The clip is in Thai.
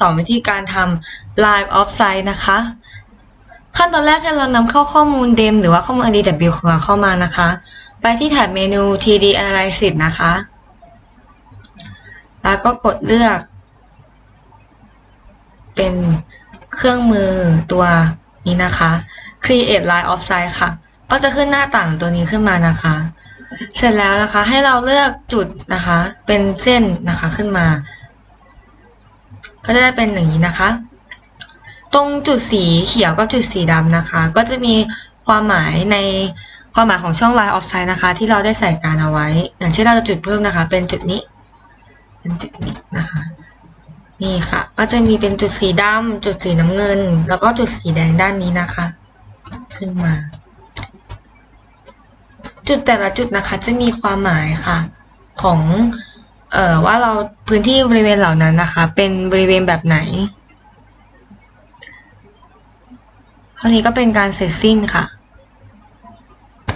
สอนวิธีการทำ Line of Sight นะคะ ขั้นตอนแรกให้เรานำเข้าข้อมูลเดมหรือว่าข้อมูล RDW ของเราเข้ามานะคะ ไปที่แถบเมนู TD Analysis นะคะ แล้วก็กดเลือก เป็นเครื่องมือตัวนี้นะคะ Create Line of Sight ค่ะ ก็จะขึ้นหน้าต่างตัวนี้ขึ้นมานะคะ เสร็จแล้วนะคะให้เราเลือกจุดนะคะ เป็นเส้นนะคะขึ้นมา ก็จะได้เป็นอย่างนี้นะคะ ตรงจุดสีเขียวกับจุดสีดำนะคะ ก็จะมีความหมายในความหมายของช่อง line of sight นะคะ ที่เราได้ใส่การเอาไว้ อย่างที่นเราจะจุดเพิ่มนะคะ เป็นจุดนี้เป็นจุดนี้นะคะ นี่ค่ะ ก็จะมีเป็นจุดสีดำจุดสีน้ำเงิน แล้วก็จุดสีแดงด้านนี้นะคะ ขึ้นมา จุดแต่ละจุดนะคะ จะมีความหมายค่ะ ของ เอ่อว่าเราพื้นที่บริเวณเหล่านั้นนะคะ เป็นบริเวณแบบไหนเท่านี้ก็เป็นการเสร็จสิ้นค่ะ